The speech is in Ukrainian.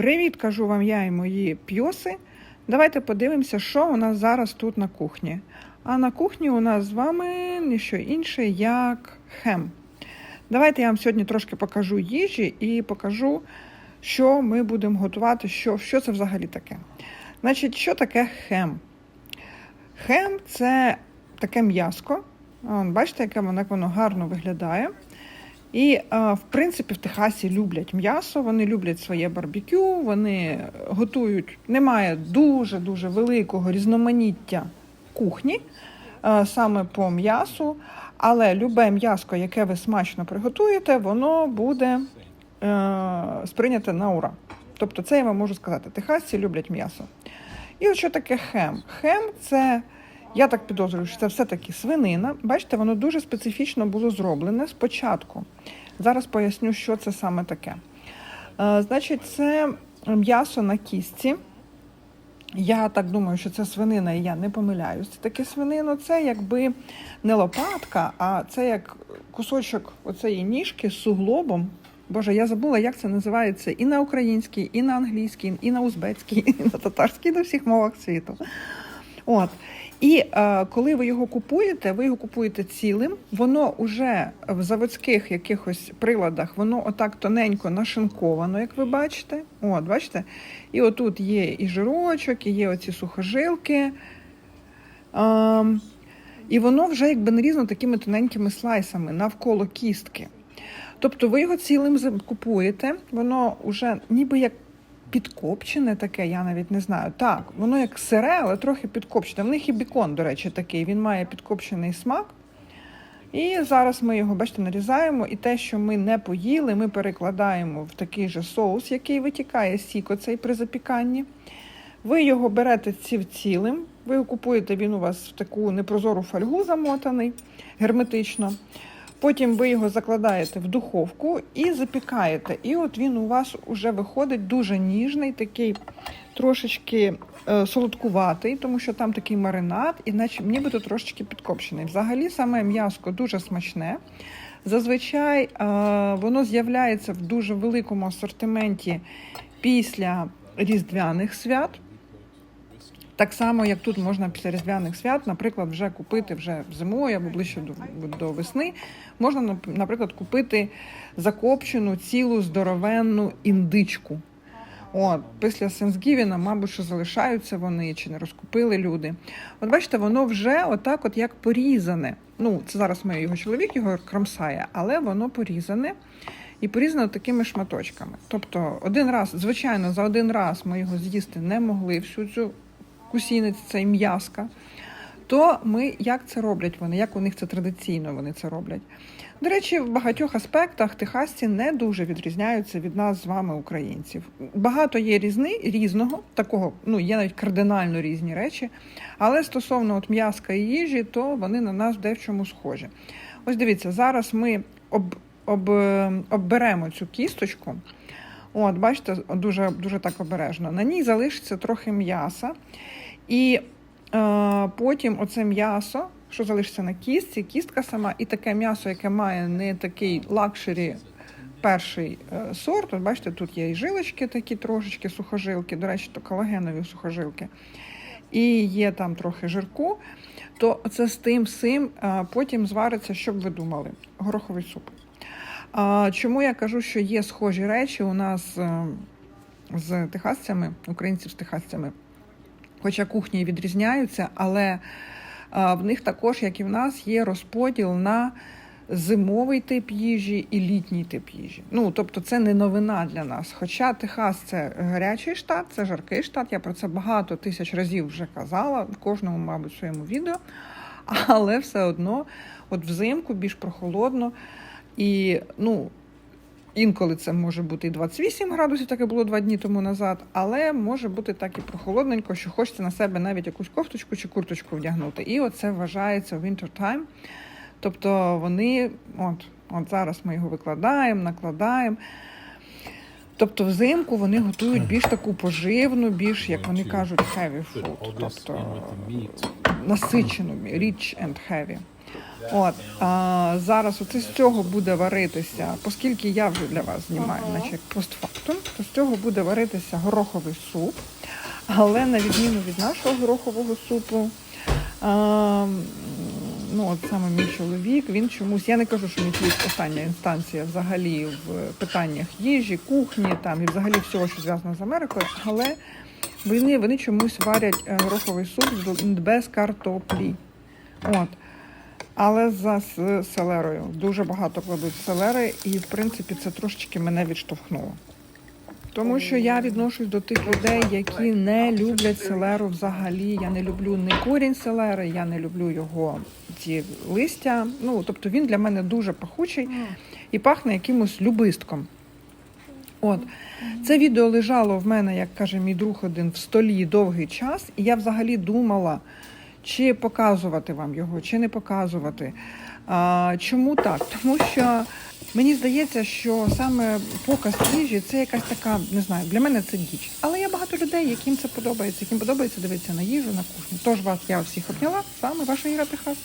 Привіт, кажу вам я і мої п'йоси. Давайте подивимося, що у нас зараз тут на кухні. А на кухні у нас з вами не що інше, як хем. Давайте я вам сьогодні трошки покажу їжі і покажу, що ми будемо готувати, що, що це взагалі таке. Значить, що таке хем? Хем це таке м'яско. Бачите, яке воно, як воно гарно виглядає. І, в принципі, в Техасі люблять м'ясо, вони люблять своє барбекю, вони готують. Немає дуже-дуже великого різноманіття кухні саме по м'ясу, але любе м'яско, яке ви смачно приготуєте, воно буде е, сприйняте на ура. Тобто, це я вам можу сказати. Техасці люблять м'ясо. І от що таке хем? Хем це. Я так підозрюю, що це все-таки свинина. Бачите, воно дуже специфічно було зроблене спочатку. Зараз поясню, що це саме таке. Е, значить, це м'ясо на кістці. Я так думаю, що це свинина, і я не помиляюсь. Це таке свинино, це якби не лопатка, а це як кусочок оцеї ніжки з суглобом. Боже, я забула, як це називається і на українській, і на англійській, і на узбецькій, і на татарській, і на всіх мовах світу. От. І е, коли ви його купуєте, ви його купуєте цілим, воно вже в заводських якихось приладах, воно отак тоненько нашинковано, як ви бачите. От, бачите? І отут є і жирочок, і є оці сухожилки. Е, і воно вже якби нарізано такими тоненькими слайсами навколо кістки. Тобто ви його цілим купуєте, воно вже ніби як підкопчене таке, я навіть не знаю. Так, воно як сире, але трохи підкопчене. В них і бікон, до речі, такий. Він має підкопчений смак. І зараз ми його, бачите, нарізаємо, і те, що ми не поїли, ми перекладаємо в такий же соус, який витікає сік оцей при запіканні. Ви його берете ці- цілим, ви купуєте, він у вас в таку непрозору фольгу замотаний герметично. Потім ви його закладаєте в духовку і запікаєте. І от він у вас вже виходить дуже ніжний, такий трошечки е, солодкуватий, тому що там такий маринад, і наче нібито трошечки підкопчений. Взагалі саме м'яско дуже смачне. Зазвичай е, воно з'являється в дуже великому асортименті після різдвяних свят. Так само, як тут можна після різдвяних свят, наприклад, вже купити вже зимою або ближче до, до весни, можна, наприклад, купити закопчену цілу здоровенну індичку. От, після Сенсгівіна, мабуть, що залишаються вони чи не розкупили люди. От бачите, воно вже отак, от як порізане. Ну, це зараз моє його чоловік його кромсає, але воно порізане і порізано такими шматочками. Тобто, один раз, звичайно, за один раз ми його з'їсти не могли всю цю кусінець, цей м'яска. То ми як це роблять вони, як у них це традиційно вони це роблять. До речі, в багатьох аспектах техасці не дуже відрізняються від нас з вами, українців. Багато є різни, різного, такого, ну є навіть кардинально різні речі. Але стосовно от м'яска і їжі, то вони на нас де в чому схожі. Ось дивіться, зараз ми об, об, е, обберемо цю кісточку. От, бачите, дуже, дуже так обережно. На ній залишиться трохи м'яса. І е, потім оце м'ясо, що залишиться на кістці, кістка сама, і таке м'ясо, яке має не такий лакшері перший е, сорт. От бачите, тут є і жилочки такі трошечки, сухожилки, до речі, то колагенові сухожилки. І є там трохи жирку, то це з тим сим е, потім звариться, що б ви думали, гороховий суп. Чому я кажу, що є схожі речі у нас е, з техасцями, українців з техасцями, хоча кухні відрізняються, але а, в них також, як і в нас, є розподіл на зимовий тип їжі і літній тип їжі. Ну, тобто це не новина для нас. Хоча Техас це гарячий штат, це жаркий штат. Я про це багато тисяч разів вже казала, в кожному, мабуть, своєму відео. Але все одно, от взимку більш прохолодно. І ну, інколи це може бути і 28 градусів, таке було два дні тому назад, але може бути так і прохолодненько, що хочеться на себе навіть якусь кофточку чи курточку вдягнути. І оце вважається winter time. Тобто вони, от, от зараз ми його викладаємо, накладаємо. Тобто взимку вони готують більш таку поживну, більш, як вони кажуть, heavy food, тобто насичену, rich and heavy. От а, зараз оце з цього буде варитися, оскільки я вже для вас знімаю, Ага. наче як постфактум, то з цього буде варитися гороховий суп. Але на відміну від нашого горохового супу, а, ну от саме мій чоловік, він чомусь, я не кажу, що мій чоловік остання інстанція взагалі в питаннях їжі, кухні там і взагалі всього, що зв'язано з Америкою, але вони, вони чомусь варять е, гороховий суп без картоплі. От. Але за селерою дуже багато кладуть селери, і в принципі це трошечки мене відштовхнуло. Тому що я відношусь до тих людей, які не люблять селеру взагалі. Я не люблю не корінь селери, я не люблю його ці листя. Ну тобто він для мене дуже пахучий і пахне якимось любистком. От це відео лежало в мене, як каже мій друг один, в столі довгий час, і я взагалі думала, чи показувати вам його, чи не показувати. Чому так? Тому що мені здається, що саме показ їжі це якась така, не знаю, для мене це діч. Але є багато людей, яким це подобається, яким подобається дивитися на їжу на кухню. Тож вас я всіх обняла, саме ваша Іра Техас.